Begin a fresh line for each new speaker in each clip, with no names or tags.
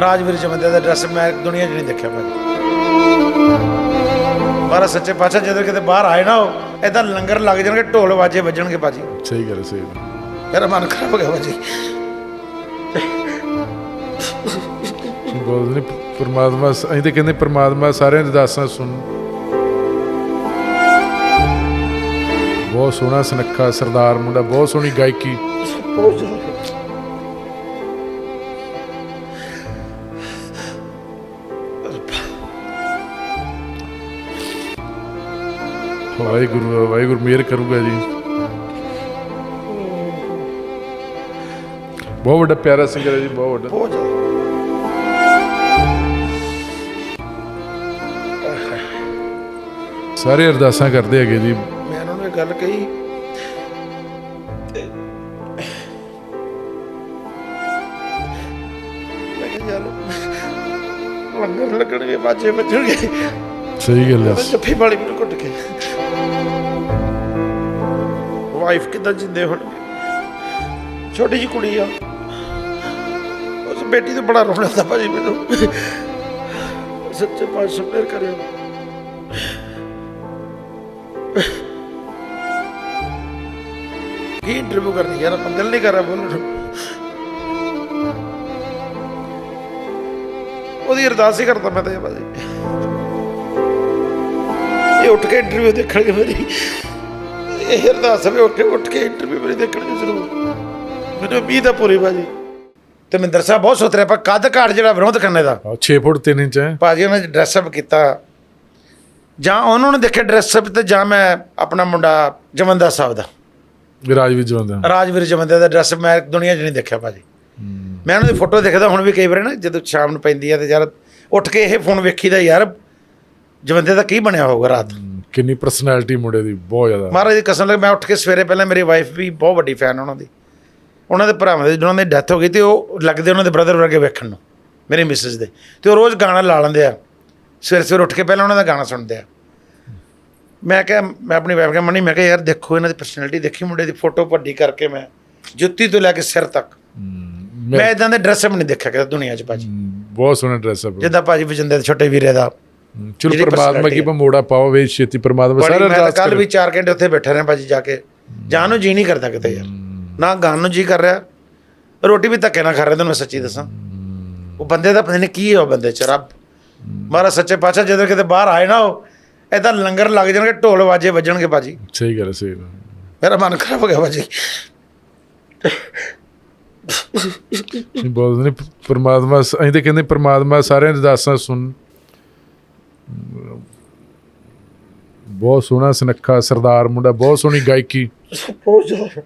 ਰਾਜਵੀਰ ਜਮੰਦੇ ਦਾ ਡਰੈਸ ਮੈਂ ਦੁਨੀਆ 'ਚ ਨਹੀਂ ਦੇਖਿਆ ਭਾਜੀ ਮਾਰਾ ਸੱਚੇ ਪਾਤਸ਼ਾਹ ਜਦੋਂ ਕਿਤੇ ਬਾਹਰ ਆਏ ਨਾ ਉਹ ਇਦਾਂ ਲੰਗਰ ਲੱਗ ਜਾਣਗੇ ਢੋਲ ਵਾਜੇ ਵੱਜਣਗੇ ਭਾਜੀ।
ਸਹੀ ਗੱਲ ਸਹੀ।
ਮੇਰਾ ਮਨ ਖਰਾਬ ਹੋ ਗਿਆ ਭਾਜੀ।
ਬੋਲਦੇ ਨੇ ਪਰਮਾਤਮਾ ਅਸੀਂ ਤਾਂ ਕਹਿੰਦੇ ਪਰਮਾਤਮਾ ਸਾਰਿਆਂ ਦੀ ਅਰਦਾਸਾਂ ਸੁਣ। ਬਹੁਤ ਸੋਹਣਾ ਸੁਨੱਖਾ ਸਰਦਾਰ ਮੁੰਡਾ ਬਹੁਤ ਸੋਹਣੀ ਗਾਇਕੀ। ਵਾਹਿਗੁਰੂ ਵਾਹਿਗੁਰੂ ਮਿਹਰ ਕਰੂਗਾ ਜੀ। ਬਹੁਤ ਵੱਡਾ ਪਿਆਰਾ ਸਿੰਗਰ ਹੈ ਜੀ ਬਹੁਤ ਵੱਡਾ।
ਬਹੁਤ
ਸਾਰੇ ਅਰਦਾਸਾਂ ਕਰਦੇ ਹੈਗੇ ਜੀ।
ਮੈਂ ਉਹਨਾਂ ਨੂੰ ਇਹ ਗੱਲ ਕਹੀ ਮੈਂ ਕਿਹਾ ਯਾਰ ਲੰਗਰ ਲੱਗਣਗੇ ਬਾਜੇ ਵੱਜਣਗੇ।
ਸਹੀ ਗੱਲ ਹੈ।
ਜੱਫੀ ਵਾਲੀ ਮੈਨੂੰ ਘੁੱਟ ਕੇ। ਵਾਈਫ ਕਿਦਾਂ ਜਿੰਦੇ ਹੋਣਗੇ ਛੋਟੀ ਜੀ ਕੁੜੀ ਆ। ਉਸ ਬੇਟੀ ਤੋਂ ਬੜਾ ਰੋਣਾ ਆਉਂਦਾ ਭਾਜੀ ਮੈਨੂੰ। ਸੱਚੇ ਪਾਤਸ਼ਾਹ ਮਿਹਰ ਕਰਿਓ ਕੀ ਇੰਟਰਵਿਊ ਕਰਨੀ ਯਾਰ, ਆਪਾਂ ਦਿਲ ਨਹੀਂ ਕਰ ਰਿਹਾ ਬੋਲਣ ਉਹਦੀ ਅਰਦਾਸ ਹੀ ਕਰਦਾ ਮੈਂ ਤਾਂ ਭਾਜੀ। ਇਹ ਉੱਠ ਕੇ ਇੰਟਰਵਿਊ ਦੇਖਣਗੇ ਮੇਰੀ। ਇਹ ਅਰਦਾਸ ਵੀ ਉੱਠ ਉੱਠ ਕੇ ਇੰਟਰਵਿਊ ਮੇਰੀ ਦੇਖਣਗੇ ਜ਼ਰੂਰ। ਮੈਨੂੰ ਉਮੀਦ ਆ ਪੂਰੀ ਭਾਜੀ। ਤੇ ਮਹਿੰਦਰ ਸਾਹਿਬ ਬਹੁਤ ਸੁਥਰੇ ਪਰ ਕੱਦ ਘਾਟ ਜਿਹੜਾ ਵਿਰੋਧ ਕਰਨੇ ਦਾ।
6 ਫੁੱਟ 3 ਇੰਚ ਹੈ।
ਭਾਜੀ ਉਹਨੇ ਡਰੈਸ ਅਪ ਕੀਤਾ ਜਾਂ ਉਹਨਾਂ ਨੇ ਦੇਖਿਆ ਡਰੈਸ ਅਪ ਤੇ ਜਾਂ ਮੈਂ ਆਪਣਾ ਮੁੰਡਾ ਜਮੰਦਾ ਸਾਹਿਬ ਦਾ।
ਰਾਜਵੀਰ ਜਵੰਦਾ।
ਰਾਜਵੀਰ ਜਮੰਦੇ ਦਾ ਡਰੈਸ ਮੈਂ ਦੁਨੀਆ 'ਚ ਨਹੀਂ ਦੇਖਿਆ ਭਾਜੀ। ਮੈਂ ਉਹਨਾਂ ਦੀ ਫੋਟੋ ਦੇਖਦਾ ਹੁਣ ਵੀ ਕਈ ਵਾਰ ਨਾ ਜਦੋਂ ਸ਼ਾਮ ਨੂੰ ਪੈਂਦੀ ਆ ਤੇ ਯਾਰ ਉੱਠ ਕੇ ਇਹ ਫੋਨ ਵੇਖੀਦਾ ਯਾਰ ਜਵੰਦੇ ਦਾ ਕੀ ਬਣਿਆ ਹੋਊਗਾ ਰਾਤ?
ਕਿੰਨੀ ਪਰਸਨੈਲਿਟੀ ਮੁੰਡੇ ਦੀ ਬਹੁਤ ਜ਼ਿਆਦਾ।
ਮਹਾਰਾਜ ਦੀ ਕਸਮ ਲੱਗ ਮੈਂ ਉੱਠ ਕੇ ਸਵੇਰੇ ਪਹਿਲਾਂ ਮੇਰੀ ਵਾਈਫ ਵੀ ਬਹੁਤ ਵੱਡੀ ਫੈਨ ਉਹਨਾਂ ਦੀ। ਉਹਨਾਂ ਦੇ ਭਰਾਵਾਂ ਦੇ ਜਿਹਨਾਂ ਦੀ ਡੈਥ ਹੋ ਗਈ ਤੇ ਉਹ ਲੱਗਦੇ ਉਹਨਾਂ ਦੇ ਬ੍ਰਦਰ ਵਰਗੇ ਵੇਖਣ ਨੂੰ ਮੇਰੇ ਮਿਸਿਸ ਦੇ। ਤੇ ਉਹ ਰੋਜ਼ ਗਾਣਾ ਲਾ ਲੈਂਦੇ ਆ। ਸਵੇਰੇ ਸਵੇਰੇ ਉੱਠ ਕੇ ਪਹਿਲਾਂ ਉਹਨਾਂ ਦਾ ਗਾਣਾ ਸੁਣਦੇ ਆ। ਮੈਂ ਕਿਹਾ ਮੈਂ ਆਪਣੀ ਵਾਈਫ ਕਿਹਾ ਮਣੀ ਮੈਂ ਕਿਹਾ ਯਾਰ ਦੇਖੋ ਇਹਨਾਂ ਦੀ ਪਰਸਨੈਲਿਟੀ ਦੇਖੀ ਮੁੰਡੇ ਦੀ ਫੋਟੋ ਵੱਡੀ ਕਰਕੇ ਮੈਂ ਜੁੱਤੀ ਤੋਂ ਲੈ ਕੇ ਸਿਰ ਤੱਕ।
ਮੈਂ-
ਇਦਾਂ ਦੇ ਡਰੈਸ ਵੀ ਨਹੀਂ ਦੇਖਿਆ ਕਿਤੇ ਦੁਨੀਆ 'ਚ ਭਾਜੀ।
ਬਹੁਤ ਸੋਹਣਾ ਡਰੈਸ ਹੈ
ਜਿੱਦਾਂ ਭਾਜੀ ਵਜਿੰਦਰ ਦੇ ਛੋਟੇ ਵੀਰੇ ਦਾ
ਚਲੋ ਪਰਮਾਤਮਾ ਕੀ ਮੋੜਾ ਪਾਓ ਵੇ ਛੇਤੀ ਪਰਮਾਤਮਾ ਸਾਰਾ ਅਰਦਾਸ
ਕੱਲ। ਵੀ 4 ਘੰਟੇ ਉੱਥੇ ਬੈਠੇ ਰਹੇ ਭਾਜੀ ਜਾ ਕੇ। ਜਾਣ ਨੂੰ ਜੀ ਨਹੀਂ ਕਰਦਾ ਕਿਤੇ ਯਾਰ। ਨਾ ਗਾਣ ਨੂੰ ਜੀ ਕਰ ਰਿਹਾ। ਰੋਟੀ ਵੀ ਧੱਕੇ ਨਾਲ ਖਾ ਰਿਹਾ ਤੁਹਾਨੂੰ ਮੈਂ ਸੱਚੀ ਦੱਸਾਂ। ਉਹ ਬੰਦੇ ਦਾ ਪਤਾ ਨਹੀਂ ਕੀ ਹੈ ਉਹ ਬੰਦੇ ਚ ਰੱਬ। ਮਾਰਾ ਸੱਚੇ ਪਾਤਸ਼ਾਹ ਜਦੋਂ ਕਿਤੇ ਬਾਹਰ ਆਏ ਨਾ ਉਹ ਇਦਾਂ ਲੰਗਰ ਲੱਗ ਜਾਣਗੇ ਢੋਲ ਵਾਜੇ ਵੱਜਣਗੇ ਭਾਜੀ।
ਸਹੀ ਗੱਲ ਸਹੀ ਗੱਲ।
ਮੇਰਾ ਮਨ ਖਰਾਬ ਹੋ ਗਿਆ ਭਾਜੀ।
ਬੋਲਦੇ ਨੇ ਪਰਮਾਤਮਾ ਅਸੀਂ ਤਾਂ ਕਹਿੰਦੇ ਪਰਮਾਤਮਾ ਸਾਰਿਆਂ ਦੀ ਅਰਦਾਸਾਂ ਸੁਣ। ਬਹੁਤ ਸੋਹਣਾ ਸੁਨੱਖਾ ਸਰਦਾਰ ਮੁੰਡਾ ਬਹੁਤ ਸੋਹਣੀ ਗਾਇਕੀ
ਬਹੁਤ ਜ਼ਿਆਦਾ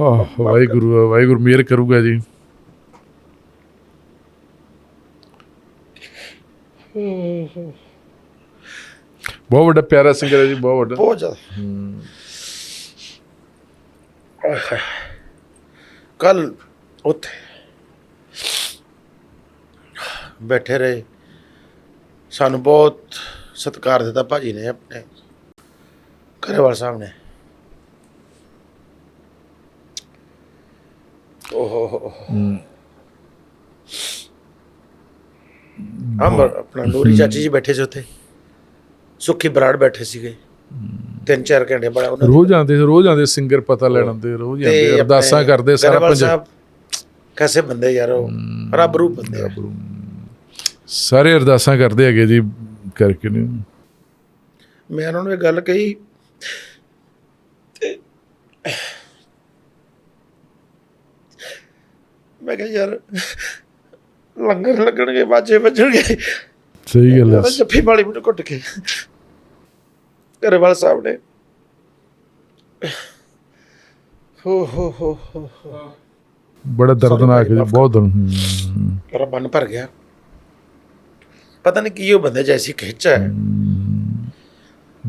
ਆਹ, ਵਾਹਿਗੁਰੂ ਵਾਹਿਗੁਰੂ ਮਿਹਰ ਕਰੂਗਾ ਜੀ ਬਹੁਤ ਵੱਡਾ ਪਿਆਰਾ ਸਿੰਗਰ ਹੈ ਜੀ ਬਹੁਤ ਵੱਡਾ
ਬਹੁਤ ਜ਼ਿਆਦਾ ਕੱਲ ਉੱਥੇ ਬੈਠੇ ਰਹੇ। ਸਾਨੂੰ ਬਹੁਤ ਸਤਿਕਾਰ ਦਿੱਤਾ ਭਾਜੀ ਨੇ ਆਪਣੇ ਘਰੇਵਾਲ ਸਾਹਿਬ ਨੇ। ਓਹੋ ਹੋ ਹਮ। ਆਪਣਾ ਨੂਰੀ ਚਾਚੀ ਜੀ ਬੈਠੇ ਸੀ ਉੱਥੇ। ਸੁੱਖੀ ਬਰਾੜ ਬੈਠੇ ਸੀਗੇ। ਤਿੰਨ ਚਾਰ ਘੰਟੇ ਬੜਾ ਉਹਨਾਂ
ਰੋਜ਼ ਆਉਂਦੇ ਰੋਜ਼ ਆਉਂਦੇ ਸਿੰਗਰ ਪਤਾ ਲੈਣ ਆਉਂਦੇ ਰੋਜ਼ ਆਉਂਦੇ ਅਰਦਾਸਾਂ ਕਰਦੇ ਸਾਰਾ ਪੰਜਾਬ
ਕੈਸੇ ਬੰਦੇ ਯਾਰ ਉਹ? ਰੱਬ ਰੂਪ ਬੰਦੇ।
ਸਾਰੇ ਅਰਦਾਸਾਂ ਕਰਦੇ ਹੈਗੇ ਜੀ ਕਰਕੇ ਨੇ
ਮੈਂ ਉਹਨਾਂ ਨੂੰ ਇਹ ਗੱਲ ਕਹੀ ਮੈਂ ਕਿਹਾ ਯਾਰ ਲੰਗਰ ਲੱਗਣਗੇ ਬਾਜੇ ਵੱਜਣਗੇ।
ਸਹੀ ਗੱਲ ਹੈ।
ਜੱਫੀ ਵਾਲੀ ਮੈਨੂੰ ਘੁੱਟ ਕੇ ਘਰੇਵਾਲ ਸਾਹਿਬ ਨੇ। ਹੋ ਹੋ ਹੋ ਹੋ ਹੋ।
ਬੜਾ ਦਰਦਨਾਕ ਹੈ ਜੀ, ਬਹੁਤ ਦਰਦ ਹੂੰ।
ਮੇਰਾ ਮਨ ਭਰ ਗਿਆ। ਪਤਾ ਨਹੀਂ ਕੀ ਉਹ ਬੰਦੇ ਜੈਸੀ ਖਿੱਚ ਹੈ।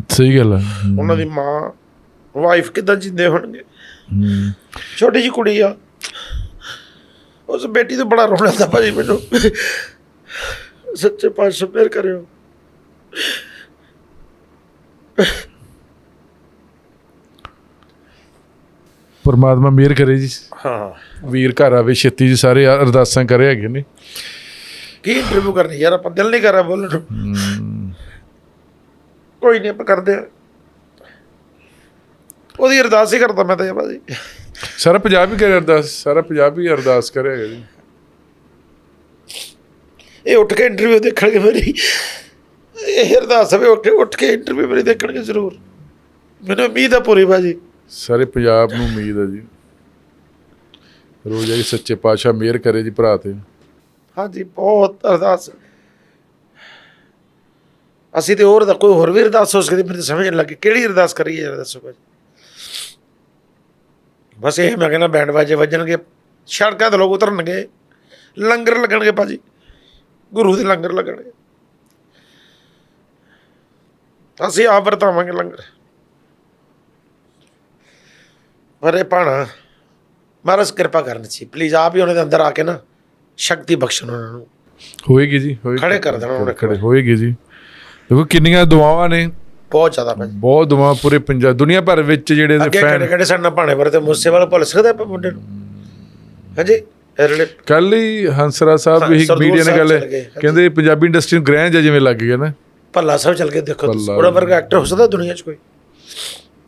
ਸਹੀ ਗੱਲ ਹੈ।
ਉਹਨਾਂ ਦੀ ਮਾਂ ਵਾਈਫ ਕਿਦਾਂ ਜਿੰਦੇ ਹੋਣਗੇ। ਛੋਟੀ ਜੀ ਕੁੜੀ ਆ। ਉਸ ਬੇਟੀ ਤੋਂ ਬੜਾ ਰੋਣਾ ਆਉਂਦਾ ਭਾਜੀ ਮੈਨੂੰ। ਸੱਚੇ ਪਾਤਸ਼ਾਹ ਮਿਹਰ ਕਰਿਓ।
ਪਰਮਾਤਮਾ ਮਿਹਰ ਕਰੇ ਜੀ।
ਹਾਂ।
ਵੀਰ ਘਰ ਆਵੇ ਛੇਤੀ ਜੀ ਸਾਰੇ ਅਰਦਾਸਾਂ ਕਰੇ ਹੈਗੇ ਨੇ।
ਕੀ ਇੰਟਰਵਿਊ ਕਰਨੀ ਯਾਰ ਆਪਾਂ ਦਿਲ ਨਹੀਂ ਕਰ ਰਿਹਾ ਬੋਲਣ ਨੂੰ। ਕੋਈ ਨਹੀਂ ਆਪਾਂ ਕਰਦੇ ਆ ਉਹਦੀ ਅਰਦਾਸ ਹੀ ਕਰਦਾ ਮੈਂ ਤਾਂ ਯਾਰ ਭਾਜੀ।
ਸਾਰਾ ਪੰਜਾਬ ਹੀ ਕਰੇ ਅਰਦਾਸ ਸਾਰਾ ਪੰਜਾਬ ਹੀ ਅਰਦਾਸ ਕਰੇ ਹੈਗਾ ਜੀ
ਇਹ ਉੱਠ ਕੇ ਇੰਟਰਵਿਊ ਦੇਖਣਗੇ ਮੇਰੀ। ਇਹ ਅਰਦਾਸ ਵੀ ਉੱਠ ਉੱਠ ਕੇ ਇੰਟਰਵਿਊ ਮੇਰੀ ਦੇਖਣਗੇ ਜ਼ਰੂਰ। ਮੈਨੂੰ ਉਮੀਦ ਆ ਪੂਰੀ ਭਾਜੀ।
ਸਾਰੇ ਪੰਜਾਬ ਨੂੰ ਉਮੀਦ ਹੈ ਜੀ। ਰੋਜ਼ ਆਈ ਸੱਚੇ ਪਾਤਸ਼ਾਹ ਮਿਹਰ ਕਰੇ ਜੀ ਭਰਾ ਤੇ।
ਹਾਂਜੀ ਬਹੁਤ ਅਰਦਾਸ। ਅਸੀਂ ਤੇ ਹੋਰ ਦਾ ਕੋਈ ਹੋਰ ਵੀ ਅਰਦਾਸ ਹੋ ਸਕਦੀ ਮੈਨੂੰ ਸਮਝ ਨਹੀਂ ਲੱਗੀ। ਕਿਹੜੀ ਅਰਦਾਸ ਕਰੀਏ ਯਾਰ ਦੱਸੋ ਭਾਜੀ। ਬਸ ਇਹ ਮੈਂ ਕਹਿੰਦਾ ਬੈਂਡ ਬਾਜੇ ਵੱਜਣਗੇ ਸੜਕਾਂ ਤੇ ਲੋਕ ਉਤਰਨਗੇ। ਲੰਗਰ ਲੱਗਣਗੇ ਭਾਜੀ। ਗੁਰੂ ਦੇ ਲੰਗਰ ਲੱਗਣਗੇ। ਅਸੀਂ ਆਪ ਵਰਤਾਵਾਂਗੇ ਲੰਗਰ। ਪਰ ਇਹ ਪਾਣਾ ਮਹਾਰਾਜ ਕਿਰਪਾ ਕਰਨ ਸੀ ਪਲੀਜ਼ ਆਪ ਹੀ ਉਹਨਾਂ ਦੇ ਅੰਦਰ ਆ ਕੇ ਨਾ ਸ਼ਕਤੀ ਬਖਸ਼ਣ ਉਹਨਾਂ ਨੂੰ।
ਹੋਏਗੀ ਜੀ ਹੋਏਗੀ।
ਖੜੇ ਕਰ ਦੇਣਾ ਉਹਨੇ
ਖੜੇ ਹੋਏਗੀ ਜੀ। ਦੇਖੋ ਕਿੰਨੀਆਂ ਦੁਆਵਾਂ ਨੇ।
ਬਹੁਤ ਜ਼ਿਆਦਾ ਭਾਜੀ
ਬਹੁਤ ਦੁਆ ਪੂਰੇ ਪੰਜਾਬ ਦੁਨੀਆ ਭਰ ਵਿੱਚ ਜਿਹੜੇ ਦੇ
ਅੱਗੇ
ਫੈਨ
ਕਿਹੜੇ ਕਿਹੜੇ ਸਾਡੇ ਨਾਲ ਭਾਣੇ ਵਰਤੇ ਮੁੱਸੇ ਵਾਲਾ ਭੁੱਲ ਸਕਦਾ ਆਪਾਂ ਮੁੰਡੇ ਨੂੰ? ਹਾਂਜੀ
ਕੱਲ ਹੀ ਹੰਸਰਾ ਸਾਹਿਬ ਵੀ ਇੱਕ ਮੀਡੀਆ ਨੇ ਗੱਲ ਕਹਿੰਦੇ ਪੰਜਾਬੀ ਇੰਡਸਟਰੀ ਨੂੰ ਗ੍ਰਹਿ ਜਿਹਾ ਜਿਵੇਂ ਲੱਗ ਗਿਆ ਨਾ।
ਭੱਲਾ ਸਾਹਿਬ ਚੱਲ ਕੇ ਦੇਖੋ। ਉਹਦਾ ਵਰਗਾ ਐਕਟਰ ਹੋ ਸਕਦਾ ਦੁਨੀਆ 'ਚ ਕੋਈ।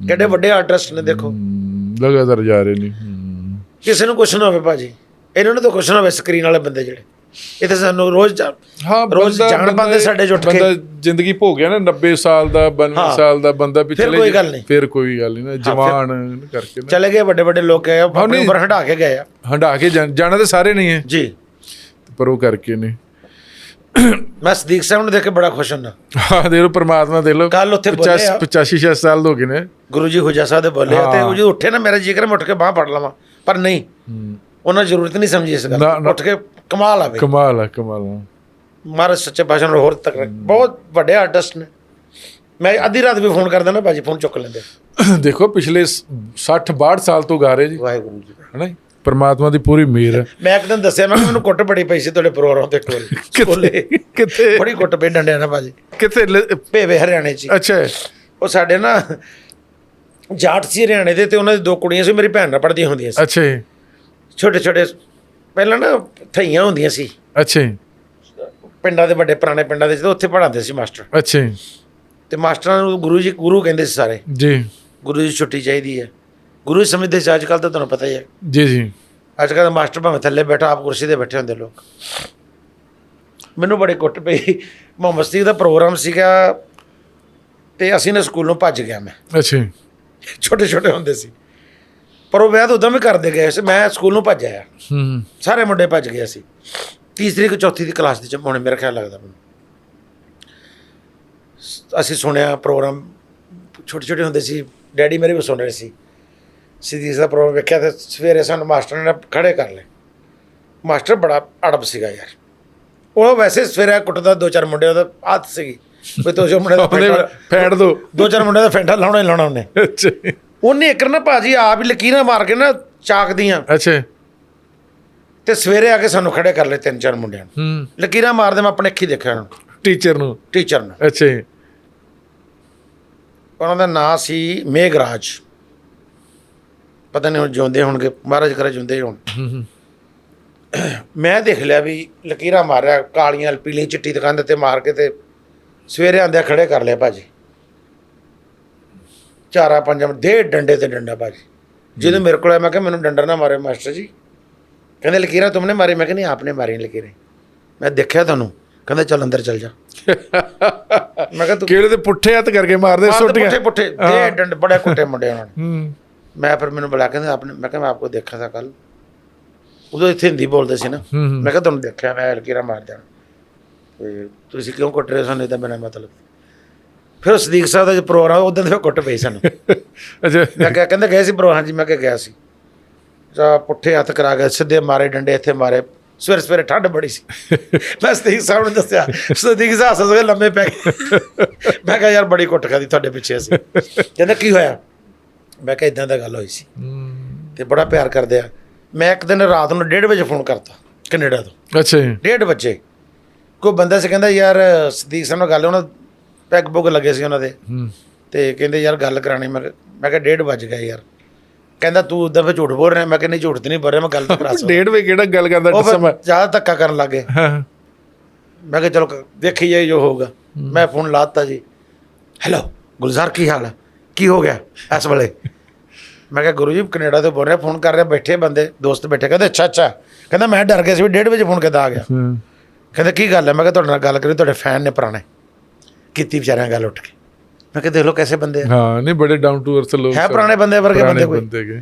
ਕਿੱਡੇ ਵੱਡੇ ਆਰਟਿਸਟ ਨੇ ਦੇਖੋ।
ਲਗਾਤਾਰ ਜਾ ਰਹੇ ਨੇ।
ਕਿਸੇ ਨੂੰ ਕੁਛ ਨਾ ਹੋਵੇ ਭਾਜੀ। ਇਹਨਾਂ ਨੂੰ ਤਾਂ ਕੁਛ ਨਾ ਹੋਵੇ ਸਕਰੀਨ ਵਾਲੇ ਬੰਦੇ ਜਿਹੜੇ। ਇਹ ਤਾਂ ਸਾਨੂੰ ਰੋਜ਼
ਹਾਂ
ਰੋਜ਼ ਜਾਣ
ਬੰਦਾ-
ਪਾਉਂਦੇ ਸਾਡੇ ਜੁੱਟ ਕੇ।
ਬੰਦਾ ਜ਼ਿੰਦਗੀ ਭੋਗ ਗਿਆ ਨਾ 90 ਸਾਲ ਦਾ 92
ਹਾਂ।
ਸਾਲ ਦਾ ਬੰਦਾ ਵੀ
ਫਿਰ
ਚਲੇ
ਕੋਈ ਗੱਲ ਨਹੀਂ।
ਫਿਰ ਕੋਈ ਗੱਲ ਨਹੀਂ ਨਾ ਜਵਾਨ ਕਰਕੇ ਨਾ।
ਚਲੇ ਗਏ ਵੱਡੇ ਵੱਡੇ ਲੋਕ ਗਏ ਆ, ਆਪਣੀ। ਉਮਰ ਹਟਾ ਕੇ ਗਏ ਆ।
ਹੰਡਾ ਕੇ ਜਾਣ- ਜਾਣਾ ਤਾਂ ਸਾਰੇ ਨਹੀਂ ਹੈ।
ਜੀ।
ਪਰ ਉਹ ਕਰਕੇ ਨੇ।
ਮੈਂ ਸਦੀਕ ਸਾਹਿਬ ਨੂੰ ਦੇਖ ਕੇ ਬੜਾ ਖੁਸ਼ ਹੁੰਦਾ।
ਹਾਂ ਦੇ ਲੋ ਪ੍ਰਮਾਤਮਾ ਦੇ ਲੋ
ਕੱਲ੍ਹ ਉੱਥੇ ਬੋਲੇ ਆ।
85 86 ਸਾਲ ਹੋ ਗਏ ਨੇ।
ਗੁਰੂ ਜੀ ਹੁਜਾ ਸਾਹਿਬ ਦੇ ਬੋਲੇ ਤੇ। ਉਹ ਜਦੋਂ ਉੱਠੇ ਨਾ ਮੇਰਾ ਜਿਕਰ ਮੈਂ ਉੱਠ ਕੇ ਬਾਹ ਫੜ ਲਵਾਂ ਪਰ ਨਹੀਂ। ਉਹਨਾਂ ਜ਼ਰੂਰਤ ਨਹੀਂ ਸਮਝੀ ਇਸ ਗੱਲ। ਉੱਠ ਕੇ ਕਮਾਲ ਆਵੇ
ਕਮਾਲ ਆ ਕਮਾਲ ਆ।
ਮਹਾਰਾਜ ਸੱਚੇ ਪਾਤਸ਼ਾਹ ਨੂੰ ਹੋਰ ਤੱਕ। ਬਹੁਤ ਵੱਡੇ ਆਰਟਿਸਟ ਨੇ। ਮੈਂ ਅੱਧੀ ਰਾਤ ਵੀ ਫੋਨ ਕਰਦਾ ਨਾ ਭਾਜੀ ਫੋਨ ਚੁੱਕ ਲੈਂਦੇ।
ਦੇਖੋ ਪਿਛਲੇ 60 62 ਸਾਲ ਤੋਂ ਗਾ ਰਹੇ ਜੀ।
ਵਾਹਿਗੁਰੂ ਜੀ
ਹਨਾ? ਪ੍ਰਮਾਤਮਾ ਦੀ ਪੂਰੀ ਮਿਹਰ ਹੈ।
ਮੈਂ ਇੱਕ ਦਿਨ ਦੱਸਿਆ ਮੈਂ ਮੈਨੂੰ ਕੁੱਟ ਬੜੀ ਪਈ ਸੀ ਤੁਹਾਡੇ ਪ੍ਰੋਗਰਾਮ ਤੇ ਟੋਲ ਸਕੂਲੇ।
ਕਿੱਥੇ?
ਬੜੀ ਕੁੱਟ ਪਈ ਡੰਡਿਆਂ ਨਾਲ ਭਾਜੀ।
ਕਿੱਥੇ?
ਭੇਵੇ ਹਰਿਆਣੇ ਚ।
ਅੱਛਾ।
ਉਹ ਸਾਡੇ ਨਾ ਜਾਟ ਸੀ ਹਰਿਆਣੇ ਦੇ ਤੇ ਉਹਨਾਂ ਦੀ ਦੋ ਕੁੜੀਆਂ ਸੀ ਮੇਰੀ ਭੈਣ ਨਾਲ ਪੜ੍ਹਦੀਆਂ ਹੁੰਦੀਆਂ ਸੀ।
ਅੱਛਾ
ਛੋਟੇ ਛੋਟੇ ਪਹਿਲਾਂ ਨਾ ਥਈਆਂ ਹੁੰਦੀਆਂ ਸੀ।
ਅੱਛਾ
ਪਿੰਡਾਂ ਦੇ ਵੱਡੇ ਪੁਰਾਣੇ ਪਿੰਡਾਂ ਦੇ ਤੇ ਉੱਥੇ ਪੜ੍ਹਾਉਂਦੇ ਸੀ ਮਾਸਟਰ।
ਅੱਛਾ
ਤੇ ਮਾਸਟਰਾਂ ਨੂੰ ਗੁਰੂ ਜੀ ਗੁਰੂ ਕਹਿੰਦੇ ਸੀ ਸਾਰੇ।
ਜੀ।
ਗੁਰੂ ਜੀ ਛੁੱਟੀ ਚਾਹੀਦੀ ਹੈ। ਗੁਰੂ ਜੀ ਸਮਝਦੇ ਸੀ ਅੱਜ ਕੱਲ ਤਾਂ ਤੁਹਾਨੂੰ ਪਤਾ ਹੀ ਹੈ।
ਜੀ ਜੀ।
ਅੱਜ ਕੱਲ ਮਾਸਟਰ ਭਾਵੇਂ ਥੱਲੇ ਬੈਠਾ ਆਪ ਕੁਰਸੀ ਤੇ ਬੈਠੇ ਹੁੰਦੇ ਲੋਕ। ਮੈਨੂੰ ਬੜੇ ਕੁੱਟ ਪਈ। ਮੁਹੰਮਦ ਸਦੀਕ ਦਾ ਪ੍ਰੋਗਰਾਮ ਸੀਗਾ ਤੇ ਅਸੀਂ ਨੇ ਸਕੂਲ ਨੂੰ ਭੱਜ ਗਿਆ ਮੈਂ।
ਅੱਛਾ।
ਛੋਟੇ ਛੋਟੇ ਹੁੰਦੇ ਸੀ। ਪਰ ਉਹ ਵਿਆਹ ਤਾਂ ਉਦੋਂ ਵੀ ਕਰਦੇ ਗਏ ਸੀ। ਮੈਂ ਸਕੂਲ ਨੂੰ ਭੱਜ ਆਇਆ।
ਹੂੰ।
ਸਾਰੇ ਮੁੰਡੇ ਭੱਜ ਗਏ ਸੀ ਤੀਸਰੀ ਕਿ ਚੌਥੀ ਦੀ ਕਲਾਸ ਦੇ ਚ ਹੋਣੇ ਮੇਰਾ ਖਿਆਲ ਲੱਗਦਾ ਮੈਨੂੰ। ਅਸੀਂ ਸੁਣਿਆ ਪ੍ਰੋਗਰਾਮ। ਛੋਟੇ ਛੋਟੇ ਹੁੰਦੇ ਸੀ। ਡੈਡੀ ਮੇਰੇ ਵੀ ਸੁਣ ਰਹੇ ਸੀ। ਸਿੱਧੀ ਦਾ ਪ੍ਰੋਗਰਾਮ ਵੇਖਿਆ ਤੇ ਸਵੇਰੇ ਸਾਨੂੰ ਮਾਸਟਰ ਨੇ ਖੜੇ ਕਰ ਲਏ। ਮਾਸਟਰ ਬੜਾ ਅੜਬ ਸੀਗਾ ਯਾਰ। ਉਹ ਵੈਸੇ ਸਵੇਰੇ ਕੁੱਟਦਾ ਦੋ ਚਾਰ ਮੁੰਡੇ ਉਹਦਾ ਆਦਤ ਸੀਗੀ। ਵੀ ਤੋ ਜੋ ਮੁੰਡੇ ਦਾ ਫੈਂਟਾ
ਦੋ।
ਦੋ ਚਾਰ ਮੁੰਡੇ ਦਾ ਫੈਂਟਾ ਲਾਉਣਾ ਹੀ ਲਾਉਣਾ ਉਹਨੇ।
ਅੱਛਾ।
ਉਹਨੇ ਇੱਕ ਨਾ ਭਾਜੀ ਆਪ ਹੀ ਲਕੀਰਾਂ ਮਾਰ ਕੇ ਨਾ ਚਾਕ ਦੀਆਂ।
ਅੱਛਾ।
ਤੇ ਸਵੇਰੇ ਆ ਕੇ ਸਾਨੂੰ ਖੜੇ ਕਰ ਲਏ ਤਿੰਨ ਚਾਰ ਮੁੰਡਿਆਂ ਨੂੰ।
ਹੂੰ।
ਲਕੀਰਾਂ ਮਾਰਦੇ ਮੈਂ ਆਪਣੇ ਅੱਖੀ ਦੇਖਿਆ ਉਹਨਾਂ ਨੂੰ
ਟੀਚਰ ਨੂੰ।
ਟੀਚਰ ਨੂੰ।
ਅੱਛਾ।
ਉਹਨਾਂ ਦਾ ਨਾਂ ਸੀ ਮੇਘਰਾਜ। ਪਤਾ ਨਹੀਂ ਹੁਣ ਜਿਉਂਦੇ ਹੋਣਗੇ ਮਹਾਰਾਜ ਕਰੇ ਜਿਉਂਦੇ ਹੋਣ। ਮੈਂ ਦੇਖ ਲਿਆ ਵੀ ਲਕੀਰਾਂ ਮਾਰਿਆ ਕਾਲੀਆਂ ਪੀਲੀ ਚਿੱਟੀ ਦੁਕਾਨ ਤੇ ਮਾਰ ਕੇ ਤੇ ਸਵੇਰੇ ਆਂਦਿਆਂ ਖੜੇ ਕਰ ਲਿਆ ਭਾਜੀ। ਚਾਰਾ ਪੰਜਾਂ ਦੇ ਡੰਡੇ ਤੇ ਡੰਡਾ ਭਾਜੀ। ਜਦੋਂ ਮੇਰੇ ਕੋਲ ਆਇਆ ਮੈਂ ਕਿਹਾ ਮੈਨੂੰ ਡੰਡਾ ਨਾ ਮਾਰੇ ਮਾਸਟਰ ਜੀ। ਕਹਿੰਦੇ ਲਕੀਰਾਂ ਤੁਮਨੇ ਮਾਰੀ? ਮੈਂ ਕਿਹਾ ਨਹੀਂ ਆਪਨੇ ਮਾਰੀਆਂ ਲਕੀਰਾਂ। ਮੈਂ ਦੇਖਿਆ ਤੁਹਾਨੂੰ ਕਹਿੰਦਾ ਚੱਲ ਅੰਦਰ ਚੱਲ ਜਾ। ਮੈਂ ਕਿਹਾ ਤੂੰ
ਕਿਹੜੇ ਤੇ ਪੁੱਠੇ ਹੱਥ ਕਰਕੇ ਮਾਰਦੇ ਸੁੱਟ
ਪੁੱਠੇ ਪੁੱਠੇ ਦੇ ਡੰਡ ਬੜੇ ਕੁੱਟੇ ਮੁੰਡੇ ਉਹਨਾਂ ਨੇ।
ਹੂੰ।
ਮੈਂ ਫਿਰ ਮੈਨੂੰ ਬੁਲਾ ਕੇ ਆਪਨੇ ਮੈਂ ਕਿਹਾ ਮੈਂ ਆਪਕੋ ਦੇਖਾ ਥਾ ਕੱਲ ਉਦੋਂ ਇੱਥੇ ਹਿੰਦੀ ਬੋਲਦੇ ਸੀ ਨਾ। ਮੈਂ ਕਿਹਾ ਤੁਹਾਨੂੰ ਦੇਖਿਆ ਮੈਂ ਲਕੀਰਾਂ ਮਾਰ ਜਾਣਾ। ਤੇ ਤੁਸੀਂ ਕਿਉਂ ਕੁੱਟ ਰਹੇ ਹੋ ਸਾਨੂੰ? ਇਹਦਾ ਮੇਰਾ ਮਤਲਬ। ਫਿਰ ਉਹ ਸਦੀਕ ਸਾਹਿਬ ਦਾ ਜੋ ਪ੍ਰੋਗਰਾਮ ਉਦੋਂ ਦੇ ਕੁੱਟ ਪਈ ਸਾਨੂੰ।
ਅੱਛਾ।
ਮੈਂ ਕਿਹਾ ਕਹਿੰਦੇ ਗਏ ਸੀ ਪ੍ਰੋ ਹਾਂਜੀ ਮੈਂ ਕਿਹਾ ਗਿਆ ਸੀ। ਜਾ ਪੁੱਠੇ ਹੱਥ ਕਰਾ ਗਏ ਸਿੱਧੇ ਮਾਰੇ ਡੰਡੇ ਇੱਥੇ ਮਾਰੇ। ਸਵੇਰੇ ਸਵੇਰੇ ਠੰਡ ਬੜੀ ਸੀ। ਮੈਂ ਸਦੀਕ ਸਾਹਿਬ ਨੂੰ ਦੱਸਿਆ ਸਦੀਕ ਸਾਹਿਬ ਹੱਸ ਕੇ ਲੰਮੇ ਪੈ ਗਏ। ਮੈਂ ਕਿਹਾ ਯਾਰ ਬੜੀ ਕੁੱਟ ਖਾਦੀ ਤੁਹਾਡੇ ਪਿੱਛੇ ਅਸੀਂ। ਕਹਿੰਦਾ ਕੀ ਹੋਇਆ? ਮੈਂ ਕਿਹਾ ਇਦਾਂ ਦਾ ਗੱਲ ਹੋਈ ਸੀ। ਤੇ ਬੜਾ ਪਿਆਰ ਕਰਦੇ ਆ। ਮੈਂ ਇੱਕ ਦਿਨ ਰਾਤ ਨੂੰ 1:30 ਵਜੇ ਫੋਨ ਕਰਤਾ ਕੈਨੇਡਾ ਤੋਂ।
ਅੱਛਾ ਜੀ,
1:30 ਵਜੇ। ਕੋਈ ਬੰਦਾ ਸੀ ਕਹਿੰਦਾ ਯਾਰ ਸਦੀਕ ਸਾਹਿਬ ਨਾਲ ਗੱਲ ਉਹਨਾਂ ਪੈਗ ਪੁਗ ਲੱਗੇ ਸੀ ਉਹਨਾਂ ਦੇ। ਤੇ ਕਹਿੰਦੇ ਯਾਰ ਗੱਲ ਕਰਾਣੀ ਮੈਂ ਮੈਂ ਕਿਹਾ ਡੇਢ ਵੱਜ ਗਿਆ ਯਾਰ। ਕਹਿੰਦਾ ਤੂੰ ਉਦਾਂ ਫਿਰ ਝੂਠ ਬੋਲ ਰਿਹਾ? ਮੈਂ ਕਿਹਾ ਨਹੀਂ ਝੂਠ ਤੇ ਨਹੀਂ ਬੋਲ ਰਿਹਾ ਮੈਂ ਗੱਲ ਤਾਂ ਕਰਾ ਸਕਦਾ।
ਡੇਢ ਵੇ ਕਿਹੜਾ ਗੱਲ ਕਰਦਾ ਸਮਾਂ
ਜ਼ਿਆਦਾ ਧੱਕਾ ਕਰਨ ਲੱਗੇ
ਹਾਂ।
ਮੈਂ ਕਿਹਾ ਚਲੋ ਦੇਖੀ ਜਾਈ ਜੋ ਹੋਊਗਾ। ਮੈਂ ਫੋਨ ਲਾਤਾ ਜੀ। ਹੈਲੋ ਗੁਲਜ਼ਾਰ ਕੀ ਹਾਲ ਹੈ? ਕੀ ਹੋ ਗਿਆ ਇਸ ਵੇਲੇ? ਮੈਂ ਕਿਹਾ ਗੁਰੂ ਜੀ ਕੈਨੇਡਾ ਤੋਂ ਬੋਲ ਰਿਹਾ ਫੋਨ ਕਰ ਰਿਹਾ ਬੈਠੇ ਬੰਦੇ ਦੋਸਤ ਬੈਠੇ ਕਹਿੰਦੇ ਅੱਛਾ ਅੱਛਾ। ਕਹਿੰਦਾ ਮੈਂ ਡਰ ਗਿਆ ਸੀ ਵੀ ਡੇਢ ਵਜੇ ਫੋਨ ਕਿੱਦਾਂ ਆ ਗਿਆ। ਕਹਿੰਦਾ ਕੀ ਗੱਲ ਹੈ? ਮੈਂ ਕਿਹਾ ਤੁਹਾਡੇ ਨਾਲ ਗੱਲ ਕਰੀ ਤੁਹਾਡੇ ਫੈਨ ਨੇ ਪੁਰਾਣੇ। ਕੀਤੀ ਵਿਚਾਰਿਆਂ ਗੱਲ ਉੱਠ ਕੇ। ਮੈਂ ਕਿਹਾ ਦੇਖ ਲਓ ਕੈਸੇ ਬੰਦੇ ਆ?
ਹਾਂ ਨਹੀਂ ਬੜੇ ਡਾਊਨ ਟੂ ਅਰਥ ਲੋਕ
ਹੈ। ਪੁਰਾਣੇ ਬੰਦੇ ਵਰਗੇ ਬੰਦੇ ਕੋਈ।